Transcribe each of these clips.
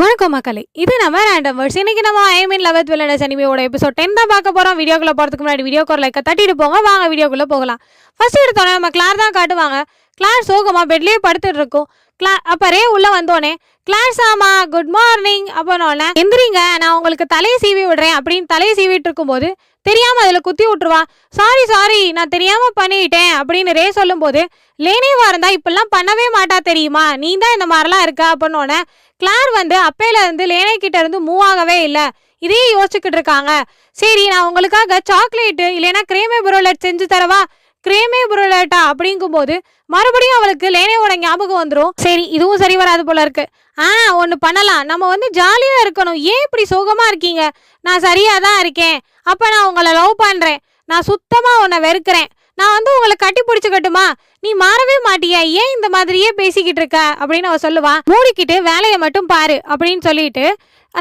வணக்கம் மக்களே இது நம்ம ரேண்டம் வேர்ட்ஸ் இன்னைக்கு நம்ம I'm in love with villainess அனிமையோட episode ten தான் பார்க்க போறோம். வீடியோக்குள்ள போறதுக்கு முன்னாடி வீடியோக்கு ஒரு லைக்க தட்டிட்டு போங்க. வாங்க வீடியோக்குள்ள போகலாம். ஃபர்ஸ்ட் எடுத்தோன்னே நம்ம கிளார் தான் காட்டுவாங்க. கிளார் சோகமா பெட்லயே படுத்துட்டு இருக்கும். கிளா அப்ப ரே உள்ள வந்தோடனே கிளார் சாமா குட் மார்னிங் அப்படின்னோடனே எந்திரிங்க நான் உங்களுக்கு தலையை சீவி விடுறேன். அப்படின்னு தலையை சீவிட்டு இருக்கும்போது தெரியாம அதுல குத்தி விட்டுருவா. சாரி சாரி நான் தெரியாம பண்ணிட்டேன் அப்படின்னு ரே சொல்லும்போது லேனேவா இருந்தா இப்பெல்லாம் பண்ணவே மாட்டா தெரியுமா? நீ தான் இந்த மாதிரிலாம் இருக்க அப்படின்னோடனே கிளார் வந்து அப்பையில இருந்து லேனை கிட்ட இருந்து மூவ் ஆகவே இல்லை. இதையே யோசிச்சுக்கிட்டு இருக்காங்க. சரி நான் உங்களுக்காக சாக்லேட்டு இல்லைன்னா கிரேமே புரோலட் செஞ்சு தரவா? கிரேமே புரோலட்டா? அப்படிங்கும்போது மறுபடியும் அவளுக்கு லேனேவோட ஞாபகம் வந்துடும் சரி இதுவும் சரி வராது போல இருக்கு. ஆ ஒன்று பண்ணலாம். நம்ம வந்து ஜாலியாக இருக்கணும். ஏன் இப்படி சோகமாக இருக்கீங்க? நான் சரியாக தான் இருக்கேன். அப்போ நான் உங்களை லவ் பண்ணுறேன் நான் சுத்தமாக உன்னை வெறுக்கிறேன். நான் வந்து உங்களை கட்டி பிடிச்சிக்கட்டுமா நீ மாறவே மாட்டியா? ஏன் இந்த மாதிரியே பேசிக்கிட்டு இருக்க? அப்படின்னு அவ சொல்லுவான் மூடிக்கிட்டு வேலையை மட்டும் பாரு அப்படின்னு சொல்லிட்டு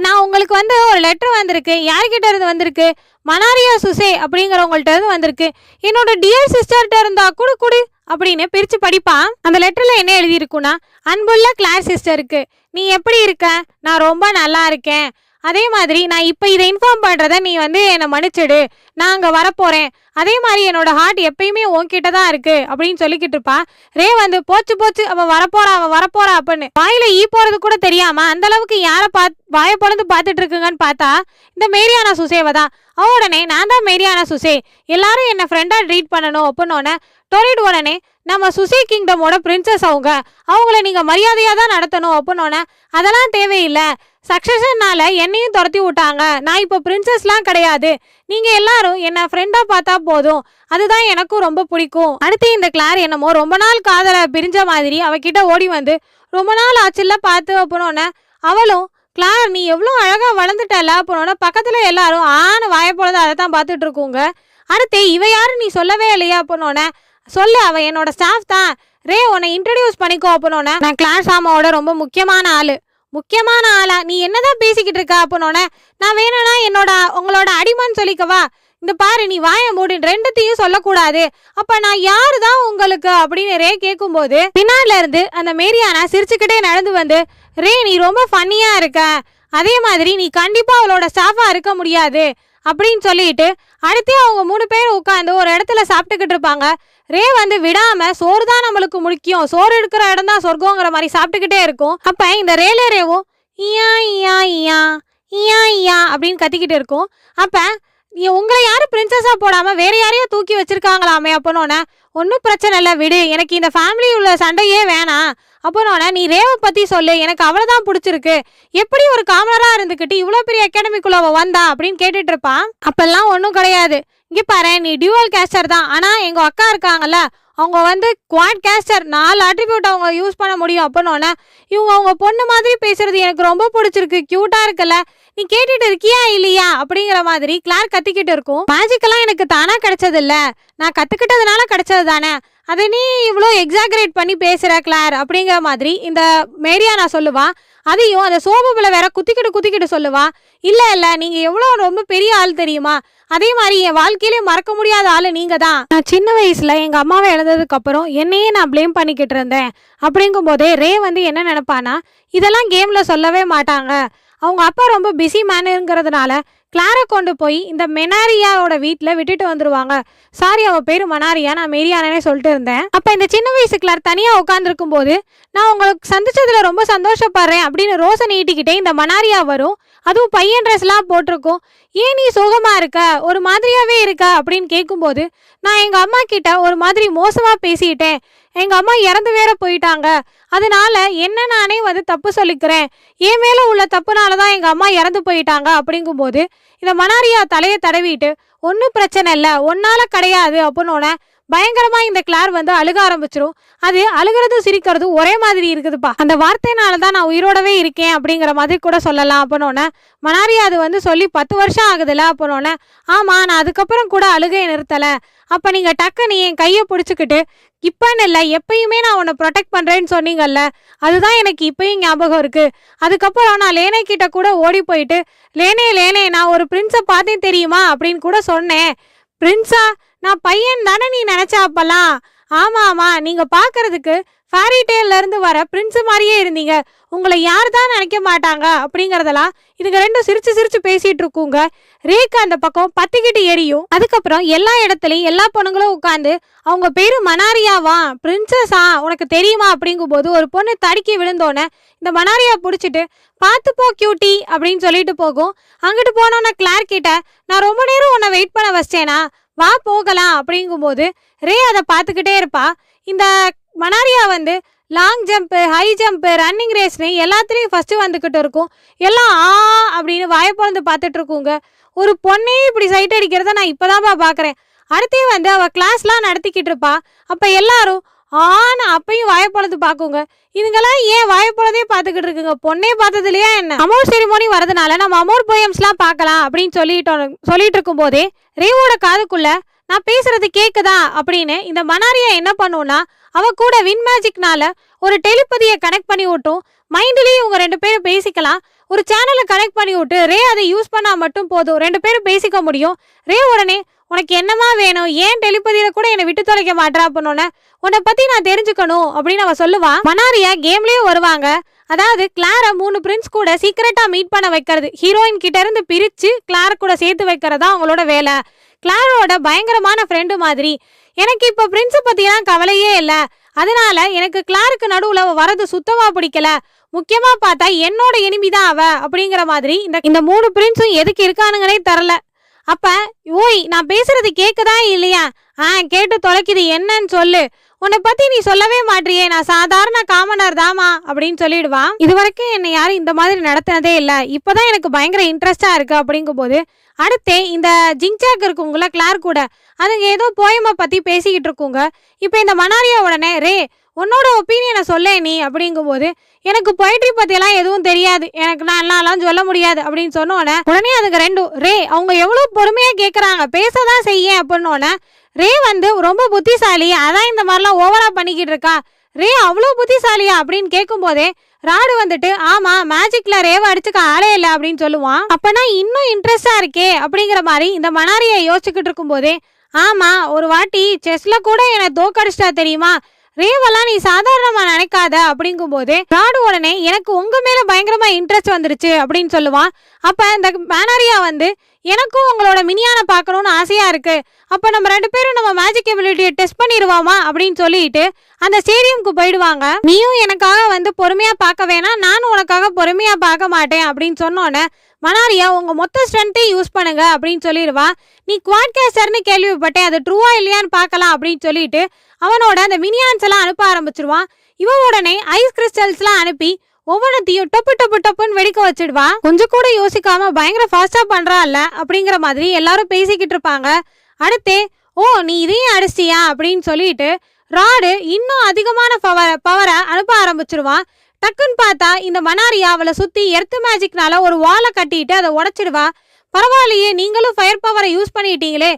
நான் உங்களுக்கு வந்து ஒரு லெட்டர் வந்திருக்கு. யார்கிட்ட இருந்து வந்திருக்கு? மனாரியா சுசே அப்படிங்கிறவங்கள்ட்ட இருந்து வந்திருக்கு. என்னோட டியர் சிஸ்டர்கிட்ட இருந்தா குடு குடு அப்படின்னு பிரித்து படிப்பான் அந்த லெட்டரில் என்ன எழுதியிருக்குன்னா அன்புள்ள கிளாஸ் சிஸ்டருக்கு நீ எப்படி இருக்க? நான் ரொம்ப நல்லா இருக்கேன். அதே மாதிரி நான் இப்போ இதை இன்ஃபார்ம் பண்ணுறத நீ வந்து என்னை மன்னிச்சிடு. நான் அங்கே வரப்போகிறேன் அதே மாதிரி என்னோட ஹார்ட் எப்பயுமே உன்கிட்ட தான் இருக்கு அப்படின்னு சொல்லிக்கிட்டு இருப்பா. ரே வந்து போச்சு போச்சு. அவன் வரப்போறா அவன் வரப்போறா அப்படின்னு. வாயில ஈ போறது கூட தெரியாம அந்த அளவுக்கு யாரை பாத் வாயை பொழந்து பார்த்துட்டு இருக்குங்கன்னு பார்த்தா இந்த மேரியானா சுசேவை தான். அவ உடனே நான் தான் மேரியானா சுசே. எல்லாரும் என்ன ஃப்ரெண்டா ட்ரீட் பண்ணணும் அப்படின்னோடனே டொரிட் உடனே நம்ம சுசி கிங்டமோட பிரின்சஸ் அவங்க. அவங்கள நீங்கள் மரியாதையாக தான் நடத்தணும் அப்படின்னோன்னே அதெல்லாம் தேவையில்லை. சக்சஷன்னால என்னையும் துரத்தி விட்டாங்க. நான் இப்போ பிரின்சஸ்லாம் கிடையாது. நீங்கள் எல்லாரும் என்ன ஃப்ரெண்டாக பார்த்தா போதும். அதுதான் எனக்கும் ரொம்ப பிடிக்கும். அடுத்து இந்த கிளார் என்னமோ ரொம்ப நாள் காதலை பிரிஞ்ச மாதிரி அவகிட்ட ஓடி வந்து ரொம்ப நாள் ஆச்சுல பார்த்து அப்படின்னோன்னே அவளும் கிளார் நீ எவ்வளோ அழகாக வளர்ந்துட்டல அப்படின்னோட பக்கத்தில் எல்லாரும் ஆன வாய அதை தான் பார்த்துட்டு இருக்கோங்க. அடுத்து இவ யாரு நீ சொல்லவே இல்லையா? அப்படின்னோடனே சொல்லு அவள் என்னோட ஸ்டாஃப் தான். ரே உன்னை இன்ட்ரடியூஸ் பண்ணிக்கோ அப்படின்னோடனே நான் கிளாஸ் ஆமாவோட ரொம்ப முக்கியமான ஆள். முக்கியமான ஆளா? நீ என்னதான் பேசிக்கிட்டு இருக்க அப்படின்னோடனே நான் வேணும்னா என்னோட உங்களோட அடிமான்னு சொல்லிக்கவா இந்த பாரு நீ வாய மூடி. ரெண்டுத்தையும் சொல்லக்கூடாது. அப்ப நான் யாரு தான் உங்களுக்கு? அப்படின்னு ரே கேட்கும்போது பின்னால இருந்து அந்த மேரியானா சிரிச்சுக்கிட்டே நடந்து வந்து ரே நீ ரொம்ப ஃபன்னியா இருக்க. அதே மாதிரி நீ கண்டிப்பா அவளோட ஸ்டாஃபா இருக்க முடியாது. அப்படின்னு சொல்லிட்டு அடுத்து அவங்க மூணு பேர் உட்காந்து ஒரு இடத்துல சாப்பிட்டுக்கிட்டு இருப்பாங்க. ரே வந்து விடாம சோறு தான் நம்மளுக்கு முக்கியம். சோறு எடுக்கிற இடம் தான் சொர்க்கங்கிற மாதிரி சாப்பிட்டுக்கிட்டே இருக்கும். அப்ப இந்த ரேலே ரேவும் இயா ஐயா ஐயா இயா ஐயா அப்படின்னு கத்திக்கிட்டு இருக்கும். அப்ப உங்களை யாரும் பிரின்சஸா போடாம வேற யாரையும் தூக்கி வச்சிருக்காங்களாமே அப்பனோட ஒன்றும் பிரச்சனை இல்லை விடு. எனக்கு இந்த ஃபேமிலி உள்ள சண்டையே வேணாம். அப்பனோட நீ ரேவை பத்தி சொல்லு. எனக்கு அவளை தான் பிடிச்சிருக்கு. எப்படி ஒரு காமனரா இருந்துக்கிட்டு இவ்வளோ பெரிய அகாடமிக்குள்ள அவள் வந்தா? அப்படின்னு கேட்டுட்டு இருப்பான் அப்பெல்லாம் ஒன்றும் கிடையாது. இங்கே பாரு நீ டியூவல் கேஸ்டர் தான். ஆனால் எங்கள் அக்கா இருக்காங்கல்ல அவங்க வந்து குவாட் கேஸ்டர் நாலு அட்ரிபியூட் அவங்க யூஸ் பண்ண முடியும் அப்பனோடனே இவங்க அவங்க பொண்ணு மாதிரி பேசுறது எனக்கு ரொம்ப பிடிச்சிருக்கு. க்யூட்டாக இருக்குல்ல. நீ கேட்டுட்டு இருக்கியா இல்லையா? அப்படிங்கிற மாதிரி கிளார் கத்திக்கிட்டு இருக்கும். மேஜிக்கெல்லாம் எனக்கு தானாக கிடைச்சது நான் கற்றுக்கிட்டதுனால கிடைச்சது தானே அதை நீ இவ்வளோ எக்ஸாகரேட் பண்ணி பேசுகிற கிளார் அப்படிங்கிற மாதிரி இந்த மேரியா நான் சொல்லுவா. அதையும் அந்த சோபுல வேற குத்திக்கிட்டு குத்திக்கிட்டு சொல்லுவா. இல்லை இல்லை நீங்கள் எவ்வளோ ரொம்ப பெரிய ஆள் தெரியுமா? அதே மாதிரி என் வாழ்க்கையிலே மறக்க முடியாத ஆள் நீங்கள் தான். நான் சின்ன வயசில் எங்கள் அம்மாவை இழந்ததுக்கப்புறம் என்னையே நான் ப்ளேம் பண்ணிக்கிட்டு இருந்தேன். அப்படிங்கும் போதே ரே வந்து என்ன நினப்பானா இதெல்லாம் கேமில் சொல்லவே மாட்டாங்க. அவங்க அப்பா ரொம்ப பிஸி மேனுங்கிறதுனால கிளாரை கொண்டு போய் இந்த மெனாரியாவோட வீட்டில் விட்டுட்டு வந்துருவாங்க. சாரி அவ பேர் மனாரியா. நான் மெரியானே சொல்லிட்டு இருந்தேன். அப்போ இந்த சின்ன வயசு கிளார் தனியாக உட்காந்துருக்கும் போது நான் உங்களுக்கு சந்திச்சதுல ரொம்ப சந்தோஷப்படுறேன் அப்படின்னு ரோசை நீட்டிக்கிட்டே இந்த மனாரியா வரும். அதுவும் பையன் ட்ரெஸ்லாம் போட்டிருக்கும். ஏன் நீ சோகமாக இருக்க? ஒரு மாதிரியாகவே இருக்க அப்படின்னு கேட்கும்போது நான் எங்கள் அம்மா கிட்ட ஒரு மாதிரி மோசமாக பேசிட்டேன். எங்கள் அம்மா இறந்து வேற போயிட்டாங்க. அதனால என்ன நானே வந்து தப்பு சொல்லிக்கிறேன்? என் மேலே உள்ள தப்புனால தான் எங்கள் அம்மா இறந்து போயிட்டாங்க அப்படிங்கும்போது இந்த மனாரியா தலையை தடவிட்டு ஒன்றும் பிரச்சனை இல்லை ஒன்னால் கிடையாது அப்படின்னோட பயங்கரமா இந்த கிளார் வந்து அழுக ஆரம்பிச்சிரும். அது அழுகிறதும் சிரிக்கிறதும் ஒரே மாதிரி இருக்குதுப்பா. அந்த வார்த்தையினால தான் நான் உயிரோடவே இருக்கேன் அப்படிங்கிற மாதிரி கூட சொல்லலாம் அப்படின்னோடனே மனாரி அது வந்து சொல்லி பத்து வருஷம் ஆகுதுல்ல அப்படின்னோடனே ஆமாம் நான் அதுக்கப்புறம் கூட அழுகையை நிறுத்தலை. அப்போ நீங்கள் டக்குன்னு என் கையை பிடிச்சிக்கிட்டு இப்போன்னு இல்லை எப்பயுமே நான் உன்னை ப்ரொடெக்ட் பண்ணுறேன்னு சொன்னீங்கல்ல அதுதான் எனக்கு இப்பயும் ஞாபகம் இருக்குது அதுக்கப்புறம் நான் லேனே கிட்ட கூட ஓடி போயிட்டு லேனே லேனே நான் ஒரு பிரின்ஸை பார்த்தேன் தெரியுமா? அப்படின்னு கூட சொன்னேன். பிரின்ஸா நான் பையன் தானே நீ நினைச்ச அப்பலாம் ஆமா ஆமா நீங்க பாக்குறதுக்கு ஃபேரி டேல்லேருந்து வர பிரின்ஸு மாதிரியே இருந்தீங்க. உங்களை யார் தான் நினைக்க மாட்டாங்க அப்படிங்கிறதெல்லாம் இதுங்க ரெண்டும் சிரிச்சு சிரிச்சு பேசிகிட்டு இருக்குங்க. ரேக்கு அந்த பக்கம் பத்திக்கிட்டு எரியும். அதுக்கப்புறம் எல்லா இடத்துலையும் எல்லா பொண்ணுங்களும் உட்காந்து அவங்க பேர் மனாரியாவா? பிரின்சஸா உனக்கு தெரியுமா? அப்படிங்கும்போது ஒரு பொண்ணு தடுக்கி விழுந்தோன்னே இந்த மனாரியா பிடிச்சிட்டு பார்த்து போ கியூட்டி அப்படின்னு சொல்லிட்டு போகும். அங்கிட்டு போனோன்னே கிளார் கிட்ட நான் ரொம்ப நேரம் உன்னை வெயிட் பண்ண வச்சேனா? வா போகலாம் அப்படிங்கும்போது ரே அதை பார்த்துக்கிட்டே இருப்பா. இந்த மனாரியா வந்து long jump high jump running ரேஸ்னு எல்லாத்துலேயும் ஃபஸ்ட்டு வந்துக்கிட்டு இருக்கும். எல்லாம் ஆ அப்படின்னு வாயை பொழந்து பார்த்துட்டு ஒரு பொண்ணே இப்படி சைட் அடிக்கிறத நான் இப்போதான்ப்பா பார்க்குறேன் அடுத்தே வந்து அவள் கிளாஸ்லாம் நடத்திக்கிட்டு இருப்பா. அப்போ எல்லாரும் ஆன்னு அப்பையும் வாயப்பொழுது பார்க்குங்க. இதுங்கெல்லாம் ஏன் வாயப்பொழுதே பார்த்துக்கிட்டு இருக்குங்க? பொண்ணே பார்த்ததுலையா என்ன? அமௌண்ட் செரிமோனி வரதுனால நம்ம அமோர் போயம்ஸ்லாம் பார்க்கலாம் அப்படின்னு சொல்லிட்டோம். சொல்லிட்டு இருக்கும்போதே ரேவோட காதுக்குள்ள நான் பேசுறது கேக்குதா? அப்படின்னு இந்த மனாரியா என்ன பண்ணும்னா அவ கூட வின் மேஜிக்னால ஒரு டெலிபதியை கனெக்ட் பண்ணி விட்டும். மைண்ட்லயே இவங்க ரெண்டு பேரும் பேசிக்கலாம். ஒரு சேனலை கனெக்ட் பண்ணி விட்டு ரே அதை யூஸ் பண்ணா மட்டும் போதும். ரெண்டு பேரும் பேசிக்க முடியும். ரே உடனே உனக்கு என்னமா வேணும்? ஏன் டெலிபதியில கூட என்னை விட்டு தொலைக்க மாட்டா அப்படின்னு உன்னை பத்தி நான் தெரிஞ்சுக்கணும் அப்படின்னு அவ சொல்லுவா. மனாரியா கேம்லேயும் வருவாங்க. அதாவது கிளார மூணு பிரின்ஸ் கூட சீக்கிரட்டா மீட் பண்ண வைக்கிறது. ஹீரோயின் கிட்ட இருந்து பிரிச்சு கிளார கூட சேர்த்து வைக்கிறதா அவங்களோட வேலை. கிளாரோட பயங்கரமான ஃப்ரெண்டு மாதிரி. எனக்கு இப்போ பிரின்ஸை பற்றிலாம் கவலையே இல்லை. அதனால எனக்கு கிளாருக்கு நடுவில் வரது சுத்தமாக பிடிக்கல. முக்கியமாக பார்த்தா என்னோட எனிமி தான் அவ அப்படிங்கிற மாதிரி இந்த இந்த மூணு பிரின்ஸும் எதுக்கு இருக்கானுங்கனே தரல. அப்போ ஓய் நான் பேசுறது கேட்குதா இல்லையா? ஆ கேட்டு தொலைக்குது என்னன்னு சொல்லு. உன்னை பத்தி நீ சொல்லவே மாட்டியே நான் சாதாரண காமனர் தாமா அப்படின்னு சொல்லிடுவான் இது வரைக்கும் என்னை யாரும் இந்த மாதிரி நடத்தினதே இல்லை. இப்போதான் எனக்கு பயங்கர இன்ட்ரெஸ்டா இருக்கு அப்படிங்கும்போது அடுத்தே இந்த ஜிங்சாக் இருக்குங்களா கிளார் கூட அதுங்க ஏதோ போயமை பத்தி பேசிக்கிட்டு இருக்குங்க இப்போ இந்த மனாரியா உடனே ரே உன்னோட ஒப்பீனியனை சொல்ல நீ அப்படிங்கும்போது எனக்கு பொயிட்ரி பத்தியெல்லாம் எதுவும் தெரியாது. எனக்கு நான் எல்லாம் சொல்ல முடியாது அப்படின்னு சொன்னோன்னே உடனே அதுக்கு ரெண்டும் ரே அவங்க எவ்வளவு பொறுமையா பேச பேசதான் செய்ய அப்படின்னோடனே ரே வந்து ரொம்ப புத்திசாலி அதான் இந்த மாதிரிலாம் ஓவரா பண்ணிக்கிட்டு இருக்கா ரே அவ்வளோ புத்திசாலியா அப்படின்னு கேட்கும்போதே ராடு வந்துட்டு ஆமா மேஜிக்ல ரேவ அடிச்சுக்க ஆளே இல்லை அப்படின்னு சொல்லுவான். அப்பனா இன்னும் இன்ட்ரெஸ்டா இருக்கே அப்படிங்கிற மாதிரி இந்த மனாரியை யோசிச்சுக்கிட்டு இருக்கும்போதே ஆமா ஒரு வாட்டி செஸ்ல கூட என்னை தோக்கடிச்சிட்டா தெரியுமா? ரேவெல்லாம் நீ சாதாரணமா நினைக்காத அப்படிங்கும்போது ராடு உடனே எனக்கு உங்க மேல பயங்கரமா இன்ட்ரெஸ்ட் வந்துருச்சு அப்படின்னு சொல்லுவான். அப்ப இந்த மனாரியா வந்து எனக்கும் உங்களோட மினியான பார்க்கணும்னு ஆசையா இருக்கு. அப்ப நம்ம ரெண்டு பேரும் நம்ம மேஜிக் எபிலிட்டியை டெஸ்ட் பண்ணிடுவோமா? அப்படின்னு சொல்லிட்டு அந்த ஸ்டேடியம்க்கு போயிடுவாங்க. நீயும் எனக்காக வந்து பொறுமையா பார்க்க வேணாம். நானும் உனக்காக பொறுமையா பார்க்க மாட்டேன். அப்படின்னு சொன்னோன்னே மனாரியா உங்கள் மொத்த ஸ்ட்ரென்த்தையும் யூஸ் பண்ணுங்க அப்படின்னு சொல்லிடுவா. நீ குவாட்காஸ்டர்னு கேள்விப்பட்டேன். அது ட்ரூவா இல்லையான்னு பார்க்கலாம் அப்படின்னு சொல்லிட்டு அவனோட அந்த மினியான்ஸ் எல்லாம் அனுப்ப ஆரம்பிச்சிருவான் இவன் உடனே ஐஸ் கிறிஸ்டல்ஸ்லாம் அனுப்பி ஒவ்வொன்றத்தையும் டொப்பு டொப்பு டொப்புன்னு வெடிக்க வச்சிடுவா. கொஞ்சம் கூட யோசிக்காம பயங்கர ஃபாஸ்டா பண்றாள்ல அப்படிங்கிற மாதிரி எல்லாரும் பேசிக்கிட்டு இருப்பாங்க. அடுத்தே ஓ நீ இதையும் அடிச்சியா அப்படின்னு சொல்லிட்டு ராடு இன்னும் அதிகமான பவரை பவரை அனுப்ப ஆரம்பிச்சிருவான் டக்குன்னு பார்த்தா இந்த மனாரியா அவளை சுற்றி எர்த்து மேஜிக்னால ஒரு வாலை கட்டிட்டு அதை உடச்சிடுவா. பரவாயில்லையே நீங்களும் ஃபயர் பவரை யூஸ் பண்ணிட்டீங்களே.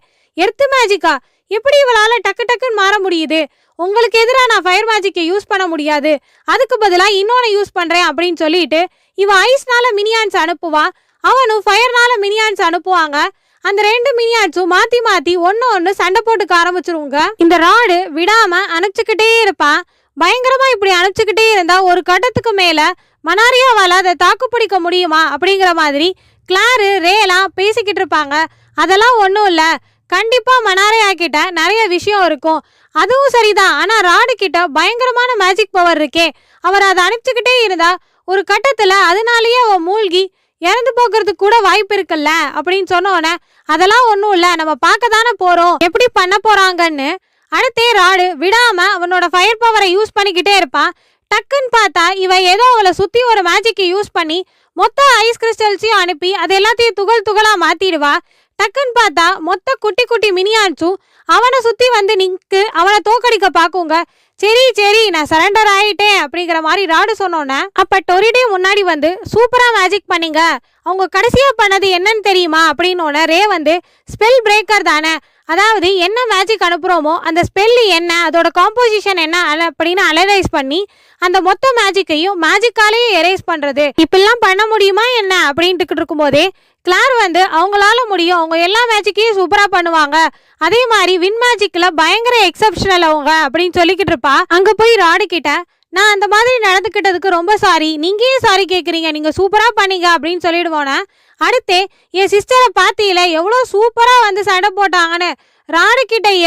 எர்த்து மேஜிக்கா எப்படி இவளால் டக்கு டக்குன்னு மாற முடியுது? உங்களுக்கு எதிராக நான் ஃபயர் மேஜிக்கை யூஸ் பண்ண முடியாது. அதுக்கு பதிலாக இன்னொன்று யூஸ் பண்ணுறேன் அப்படின்னு சொல்லிட்டு இவன் ஐஸ்னால மினியான்ஸ் அனுப்புவா. அவனும் ஃபயர்னால மினியான்ஸ் அனுப்புவாங்க. அந்த ரெண்டு மினியான்ஸும் மாற்றி மாற்றி ஒன்று ஒன்று சண்டை போட்டுக்க ஆரம்பிச்சிருவாங்க. இந்த ராடு விடாமல் அணைச்சிக்கிட்டே இருப்பான். பயங்கரமா இப்படி அணைச்சுக்கிட்டே இருந்தா ஒரு கட்டத்துக்கு மேல மனாரியாவால் அதை தாக்குப்பிடிக்க முடியுமா அப்படிங்கிற மாதிரி கிளாரு ரேலாம் பேசிக்கிட்டு இருப்பாங்க. அதெல்லாம் ஒன்றும் இல்லை. கண்டிப்பாக மனாரியா கிட்ட நிறைய விஷயம் இருக்கும். அதுவும் சரிதான். ஆனால் ராடு கிட்ட பயங்கரமான மேஜிக் பவர் இருக்கே. அவர் அதை அனுப்பிச்சுக்கிட்டே இருந்தா ஒரு கட்டத்தில் அதனாலேயே அவன் மூழ்கி இறந்து போகிறதுக்கு கூட வாய்ப்பு இருக்குல்ல அப்படின்னு சொன்னோன்னே அதெல்லாம் ஒன்றும் இல்லை. நம்ம பார்க்க தானே போகிறோம் எப்படி பண்ண போகிறாங்கன்னு அடுத்தே ராடு. விடாம அவனோட ஃபயர் பவரை யூஸ் பண்ணிக்கிட்டே இருப்பான். டக்குன்னு பார்த்தா இவன் ஏதோ அவளை சுத்தி ஒரு மேஜிக்கை யூஸ் பண்ணி மொத்த ஐஸ் கிறிஸ்டல்ஸையும் அனுப்பி அது எல்லாத்தையும் துகள் துகளா மாத்திடுவா. டக்குன்னு பார்த்தா மொத்த குட்டி குட்டி மினியான்ஸும் அவனை சுத்தி வந்து நிக்கு அவனை தோக்கடிக்க பாக்குங்க சரி சரி நான் சரண்டர் ஆயிட்டேன் அப்படிங்கிற மாதிரி ராடு சொன்னோன்னே அப்ப டொரிடே முன்னாடி வந்து சூப்பரா மேஜிக் பண்ணீங்க. அவங்க கடைசியா பண்ணது என்னன்னு தெரியுமா? அப்படின்னு ரே வந்து ஸ்பெல் பிரேக்கர் தானே. அதாவது என்ன மேஜிக் அனுப்புகிறோமோ அந்த ஸ்பெல் என்ன அதோட காம்போசிஷன் என்ன அப்படின்னு அனலைஸ் பண்ணி அந்த மொத்த மேஜிக்கையும் மேஜிக்காலேயே எரேஸ் பண்ணுறது இப்படிலாம் பண்ண முடியுமா என்ன? அப்படின்ட்டு இருக்கும்போதே கிளார் வந்து அவங்களால முடியும். அவங்க எல்லா மேஜிக்கையும் சூப்பராக பண்ணுவாங்க. அதே மாதிரி வின் மேஜிக்கில் பயங்கர எக்ஸப்ஷனல் அவங்க அப்படின்னு சொல்லிக்கிட்டு இருப்பா. அங்கே போய் ராடு கிட்ட நான் அந்த மாதிரி நடந்துக்கிட்டதுக்கு ரொம்ப சாரி நீங்களே ஏன் சாரி கேட்குறீங்க நீங்கள் சூப்பராக பண்ணீங்க அப்படின்னு சொல்லிடுவோனே அடுத்து என் சிஸ்டரை பார்த்தீங்கள எவ்வளோ சூப்பராக வந்து சண்டை போட்டாங்கன்னு. ராடு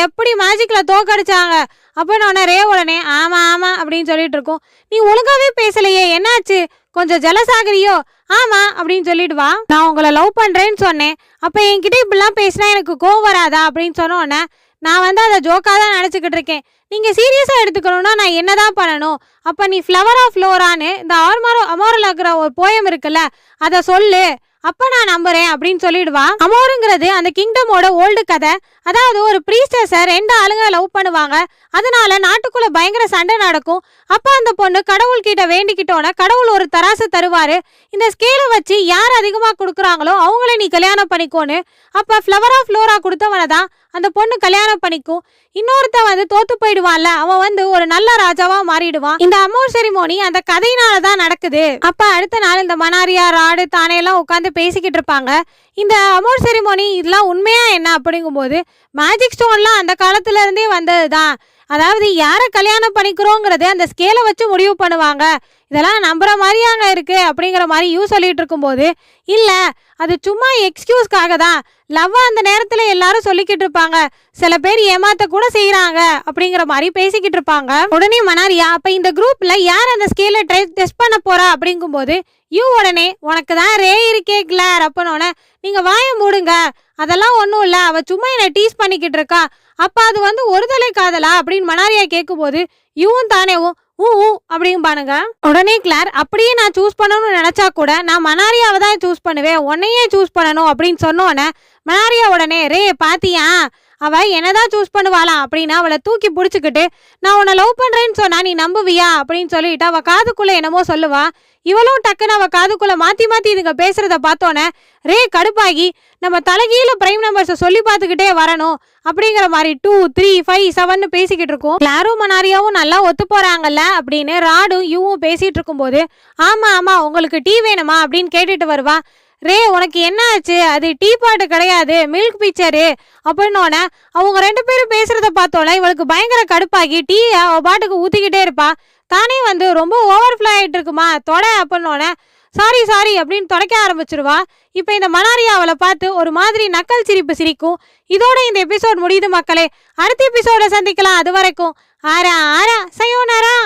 எப்படி மேஜிக்கில் தோக்கடிச்சாங்க? அப்படின்னு உடனே ரே உடனே ஆமாம் ஆமாம் அப்படின்னு சொல்லிட்டு இருக்கோம். நீ ஒழுங்காவே பேசலையே என்னாச்சு? கொஞ்சம் ஜலசாகிறியோ ஆமாம் அப்படின்னு சொல்லிட்டு வா. நான் உங்களை லவ் பண்ணுறேன்னு சொன்னேன். அப்போ என்கிட்ட இப்படிலாம் பேசினா எனக்கு கோவம் வராதா? அப்படின்னு சொன்னோன்னே நான் வந்து அதை ஜோக்காக தான் நினச்சிக்கிட்டு இருக்கேன். நீங்கள் சீரியஸாக எடுத்துக்கணும்னா நான் என்ன தான் பண்ணணும்? அப்போ நீ ஃப்ளவர் ஆஃப் ஃப்ளோரான்னு இந்த ஆர்மாரோ அமோரில் இருக்கிற ஒரு போயம் இருக்குல்ல அதை சொல்லு. அப்போ நான் நம்புறேன் அப்படின்னு சொல்லிடுவா. அமோருங்கிறது அந்த கிங்டமோட ஓல்டு கதை. அதாவது ஒரு ப்ரீஸ்டர்ஸை ரெண்டு ஆளுங்க லவ் பண்ணுவாங்க. அதனால நாட்டுக்குள்ள பயங்கர சண்டை நடக்கும். அப்ப அந்த பொண்ணு கடவுள் கிட்ட வேண்டிக்கிட்டோன கடவுள் ஒரு தராசு தருவாரு. இந்த ஸ்கேலை வச்சு யார் அதிகமா கொடுக்குறாங்களோ அவங்கள நீ கல்யாணம் பண்ணிக்கோன்னு. அப்ப ஃப்ளவரா ஃப்ளோரா கொடுத்தவனை தான் அந்த பொண்ணு கல்யாணம் பண்ணிக்கும். இன்னொருத்தன் வந்து தோத்து போயிடுவான்ல அவன் வந்து ஒரு நல்ல ராஜாவா மாறிடுவான். இந்த அமோர் செரிமோனி அந்த கதையினால தான் நடக்குது. அப்ப அடுத்த நாள் இந்த மனாரியா ராடு தானே எல்லாம் உட்காந்து பேசிக்கிட்டு இருப்பாங்க. இந்த அமோர் செரிமோனி இதெல்லாம் உண்மையாக என்ன அப்படிங்கும்போது மேஜிக் ஸ்டோன்லாம் அந்த காலத்துலேருந்தே வந்தது தான் அதாவது யாரை கல்யாணம் பண்ணிக்கிறோங்கிறத அந்த ஸ்கேலை வச்சு முடிவு பண்ணுவாங்க. இதெல்லாம் நம்புற மாதிரியாங்க இருக்கு அப்படிங்கிற மாதிரி யூ சொல்லிட்டு இருக்கும்போது இல்ல அது சும்மா எக்ஸ்கியூஸ்க்காக தான் லவ்வாக அந்த நேரத்துல எல்லாரும் சொல்லிக்கிட்டு இருப்பாங்க. சில பேர் ஏமாத்த கூட செய்யறாங்க அப்படிங்கிற மாதிரி பேசிக்கிட்டு இருப்பாங்க. உடனே மனாரியா அப்ப இந்த குரூப்ல யார் அந்த ஸ்கேல ட்ரை டெஸ்ட் பண்ண போறா? அப்படிங்கும்போது யூ உடனே உனக்கு தான் ரே இருக்கே கிளார் அப்பனோட நீங்க வாய மூடுங்க. அதெல்லாம் ஒன்றும் இல்லை. அவ சும்மா என்னை டீஸ் பண்ணிக்கிட்டு இருக்கா. அப்போ அது வந்து ஒருதலை காதலா அப்படின்னு மனாரியா கேட்கும்போது யூவும் தானேவும் ஊ ஊ அப்படிம்பானுங்க. உடனே கிளார் அப்படியே நான் சூஸ் பண்ணணும்னு நினச்சா கூட நான் மனாரியாவை தான் சூஸ் பண்ணுவேன். உன்னையே சூஸ் பண்ணணும் அப்படின்னு சொன்னோன்னே மனாரியா உடனே ரே பாத்தியா? அவ என்னதான் சூஸ் பண்ணுவாளாம் அப்படின்னா அவளை தூக்கி பிடிச்சிக்கிட்டு நான் உன்னை லவ் பண்ணுறேன்னு சொன்னா நீ நம்புவியா? அப்படின்னு சொல்லிட்டு அவள் காதுக்குள்ளே என்னமோ சொல்லுவா. இவளும் டக்குன்னு அவள் காதுக்குள்ளே மாற்றி மாற்றி இதுங்க பேசுகிறத பார்த்தோன்னே ரே கடுப்பாகி நம்ம தலைகீழ பிரைம் நம்பர்ஸை சொல்லி பார்த்துக்கிட்டே வரணும். அப்படிங்கிற மாதிரி டூ த்ரீ ஃபைவ் செவன் பேசிக்கிட்டு இருக்கோம். கிளாரும் மனாரியாவும் நல்லா ஒத்து போகிறாங்கல்ல அப்படின்னு ராடும் யூவும் பேசிகிட்டு இருக்கும்போது ஆமாம் ஆமாம் உங்களுக்கு டீ வேணுமா? அப்படின்னு கேட்டுட்டு வருவா. ரே உனக்கு என்ன ஆச்சு அது டீ பாட்டு கிடையாது. மில்க் பிக்சரு அப்படின்னோடனே அவங்க ரெண்டு பேரும் பேசுறத பார்த்தோன்னே இவளுக்கு பயங்கர கடுப்பாகி டீயை அவள் பாட்டுக்கு ஊத்திக்கிட்டே இருப்பா. தானே வந்து ரொம்ப ஓவர்ஃப்ளோ ஆயிட்டு இருக்குமா? தொட அப்படின்னோடனே சாரி சாரி அப்படின்னு தொடக்க ஆரம்பிச்சிருவா. இப்போ இந்த மனாரியா அவளை பார்த்து ஒரு மாதிரி நக்கல் சிரிப்பு சிரிக்கும். இதோட இந்த எபிசோட் முடியுது மக்களே. அடுத்த எபிசோட சந்திக்கலாம். அது வரைக்கும் ஆரா ஆரா சயோனாரா